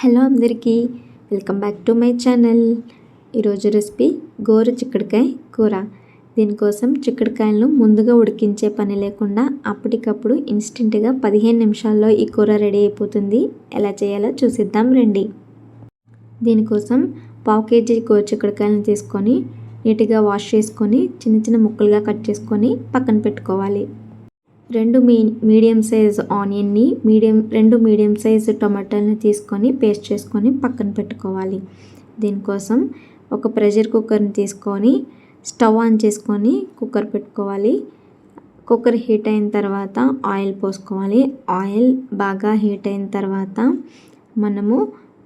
Hello అందరికీ welcome back to my channel. ఈరోజు recipe గోరు చిక్కుడుకాయ కూర. దీనికోసం చిక్కుడుకాయలను ముందుగా ఉడికించే పని లేకుండా అప్పటికప్పుడు ఇన్స్టెంట్గా పదిహేను నిమిషాల్లో ఈ కూర రెడీ అయిపోతుంది. ఎలా చేయాలో చూసిద్దాం రండి. దీనికోసం పావు కేజీ గోరు చిక్కుడుకాయలను తీసుకొని నీట్గా వాష్ చేసుకొని చిన్న చిన్న ముక్కలుగా కట్ చేసుకొని పక్కన పెట్టుకోవాలి. రెండు మీ మీడియం సైజ్ ఆనియన్ని మీడియం రెండు మీడియం సైజ్ టమాటాలని తీసుకొని పేస్ట్ చేసుకొని పక్కన పెట్టుకోవాలి. దీనికోసం ఒక ప్రెషర్ కుక్కర్ని తీసుకొని స్టవ్ ఆన్ చేసుకొని కుక్కర్ పెట్టుకోవాలి. కుక్కర్ హీట్ అయిన తర్వాత ఆయిల్ పోసుకోవాలి. ఆయిల్ బాగా హీట్ అయిన తర్వాత మనము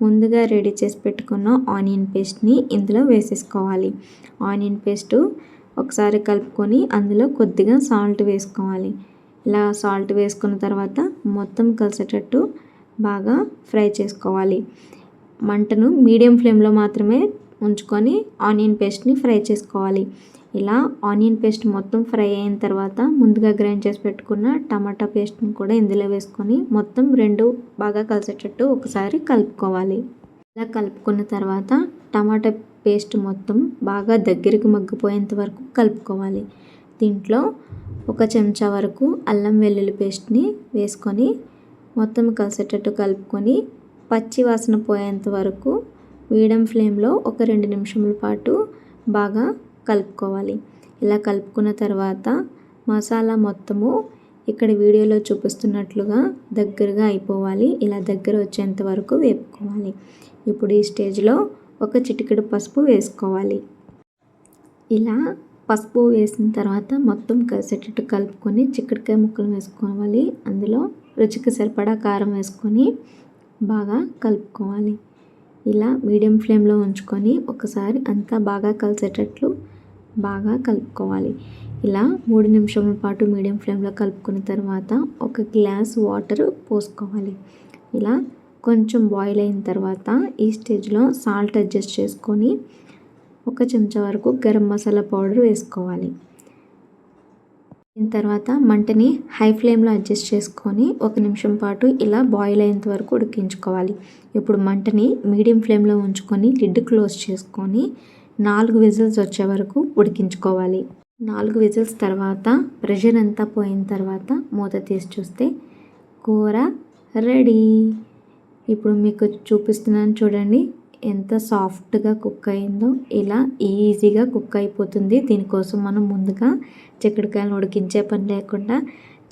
ముందుగా రెడీ చేసి పెట్టుకున్న ఆనియన్ పేస్ట్ని ఇందులో వేసేసుకోవాలి. ఆనియన్ పేస్టు ఒకసారి కలుపుకొని అందులో కొద్దిగా సాల్ట్ వేసుకోవాలి. ఇలా సాల్ట్ వేసుకున్న తర్వాత మొత్తం కలిసేటట్టు బాగా ఫ్రై చేసుకోవాలి. మంటను మీడియం ఫ్లేమ్లో మాత్రమే ఉంచుకొని ఆనియన్ పేస్ట్ని ఫ్రై చేసుకోవాలి. ఇలా ఆనియన్ పేస్ట్ మొత్తం ఫ్రై అయిన తర్వాత ముందుగా గ్రైండ్ చేసి పెట్టుకున్న టమాటా పేస్ట్ని కూడా ఇందులో వేసుకొని మొత్తం రెండు బాగా కలిసేటట్టు ఒకసారి కలుపుకోవాలి. ఇలా కలుపుకున్న తర్వాత టమాటా పేస్ట్ మొత్తం బాగా దగ్గరికి మగ్గిపోయేంత వరకు కలుపుకోవాలి. దీంట్లో ఒక చెంచా వరకు అల్లం వెల్లుల్లి పేస్ట్ని వేసుకొని మొత్తం కలిసేటట్టు కలుపుకొని పచ్చి వాసన పోయేంత వరకు మీడియం ఫ్లేమ్లో ఒక రెండు నిమిషముల పాటు బాగా కలుపుకోవాలి. ఇలా కలుపుకున్న తర్వాత మసాలా మొత్తము ఇక్కడ వీడియోలో చూపిస్తున్నట్లుగా దగ్గరగా అయిపోవాలి. ఇలా దగ్గర వచ్చేంత వరకు వేపుకోవాలి. ఇప్పుడు ఈ స్టేజ్లో ఒక చిటికెడు పసుపు వేసుకోవాలి. ఇలా పసుపు వేసిన తర్వాత మొత్తం కలిసేటట్టు కలుపుకొని చిక్కడికాయ ముక్కలు వేసుకోవాలి. అందులో రుచికి సరిపడా కారం వేసుకొని బాగా కలుపుకోవాలి. ఇలా మీడియం ఫ్లేమ్లో ఉంచుకొని ఒకసారి అంతా బాగా కలిసేటట్లు బాగా కలుపుకోవాలి. ఇలా మూడు నిమిషముల పాటు మీడియం ఫ్లేమ్లో కలుపుకున్న తర్వాత ఒక గ్లాస్ వాటర్ పోసుకోవాలి. ఇలా కొంచెం బాయిల్ అయిన తర్వాత ఈ స్టేజ్లో సాల్ట్ అడ్జస్ట్ చేసుకొని ఒక చెంచా వరకు గరం మసాలా పౌడర్ వేసుకోవాలి. దీని తర్వాత మంటని హై ఫ్లేమ్లో అడ్జస్ట్ చేసుకొని ఒక నిమిషం పాటు ఇలా బాయిల్ అయ్యేంత వరకు ఉడికించుకోవాలి. ఇప్పుడు మంటని మీడియం ఫ్లేమ్లో ఉంచుకొని లిడ్ క్లోజ్ చేసుకొని నాలుగు విజిల్స్ వచ్చే వరకు ఉడికించుకోవాలి. నాలుగు విజిల్స్ తర్వాత ప్రెషర్ అంతా పోయిన తర్వాత మూత తీసి చూస్తే కూర రెడీ. ఇప్పుడు మీకు చూపిస్తున్నాను చూడండి. ఎంత సాఫ్ట్గా కుక్ అయిందో ఇలా ఈజీగా కుక్ అయిపోతుంది దీనికోసం మనం ముందుగా చిక్కడికాయలను ఉడికించే పని లేకుండా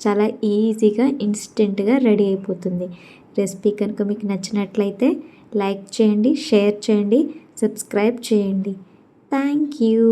చాలా ఈజీగా ఇన్స్టెంట్గా రెడీ అయిపోతుంది. రెసిపీ కనుక మీకు నచ్చినట్లయితే లైక్ చేయండి షేర్ చేయండి సబ్స్క్రైబ్ చేయండి. Thank you